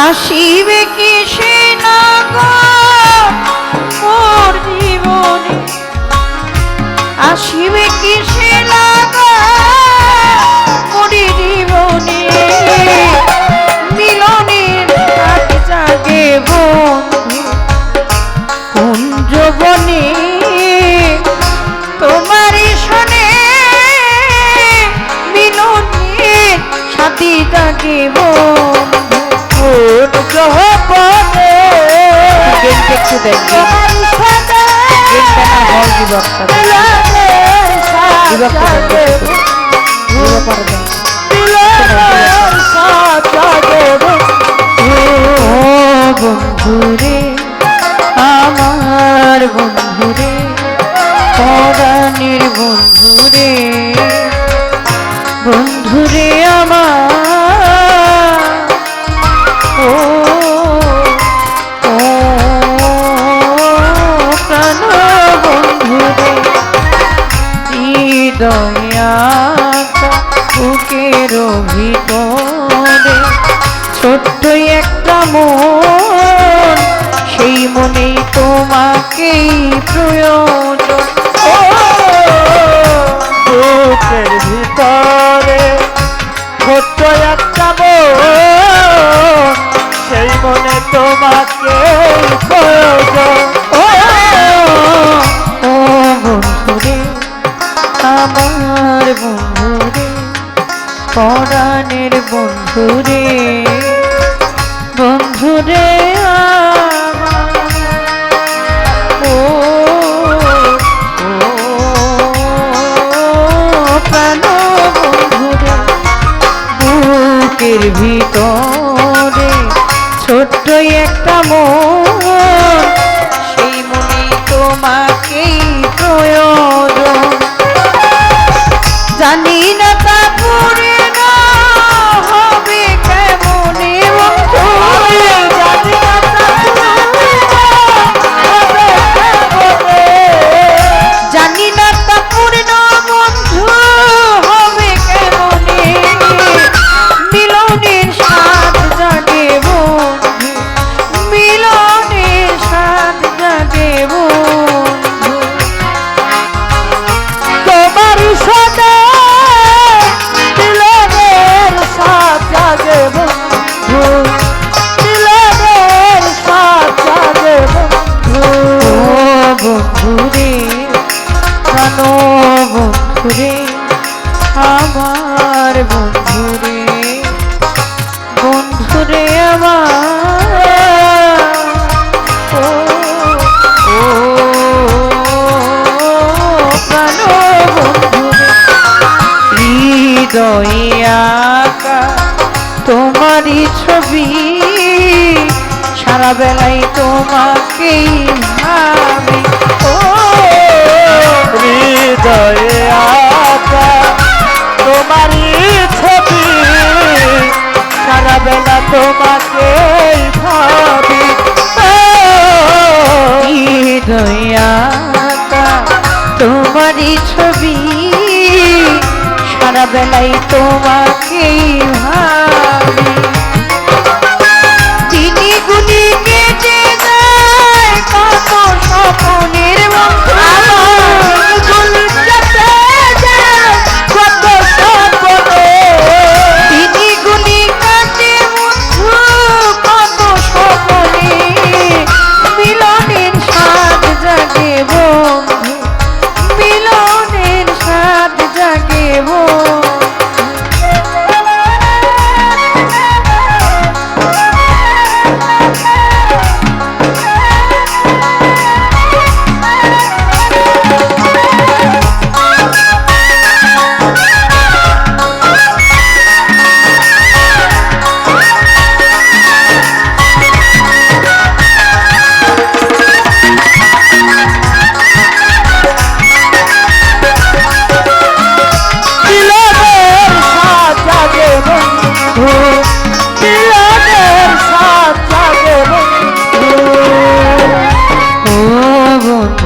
আসিবে কি সে মোর জীবনে আসিবে কি সে নগর জীবনে মিলনের জাগে বন্ধু কুঞ্জবনে তোমার শোনে মিলনের সাথী জাগে বন্ধু। বিভাগ বন্ধুরে আমার বন্ধুরে পরাণের বন্ধুরে বন্ধুরে আমার হৃদয়াটা বুকের ভিতরে। ছোট্ট একটা মন, সেই মনেই তোমাকেই প্রয়োজন। বুকের ভিতরে ছোট্ট একটা মন, সেই মনে তোমাকে পরাণের বন্ধুরে আমার। ও বুকের ভিতরে ছোট্ট একটা মন। তোমারই ছবি সারা বেলায় তোমাকে ভাবি। ও হৃদয়ে বেলায় তোমাকেই ভাবি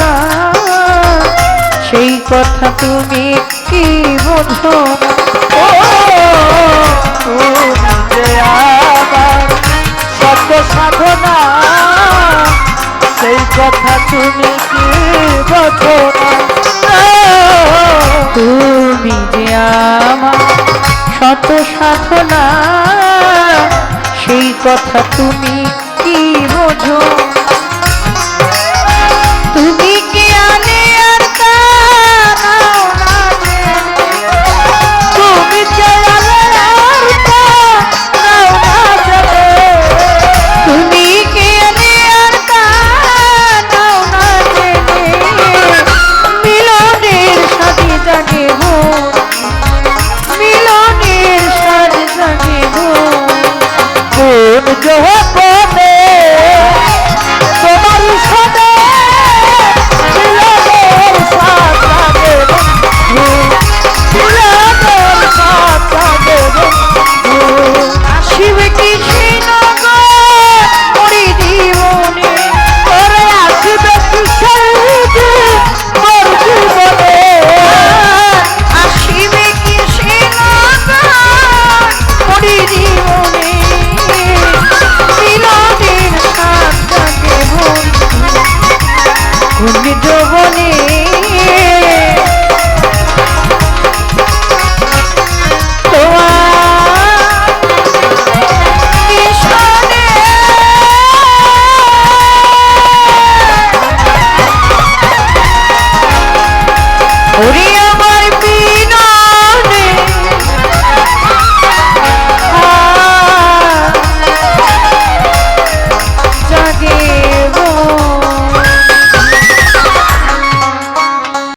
না সেই কথা তুমি কি বোঝো? সত্য সাধনা, সেই কথা তুমি কি বোঝো? তুমি যে আমার শত সাধনা, সেই কথা তুমি কি বোঝো? মিলনের সাথে জাগে মন কোন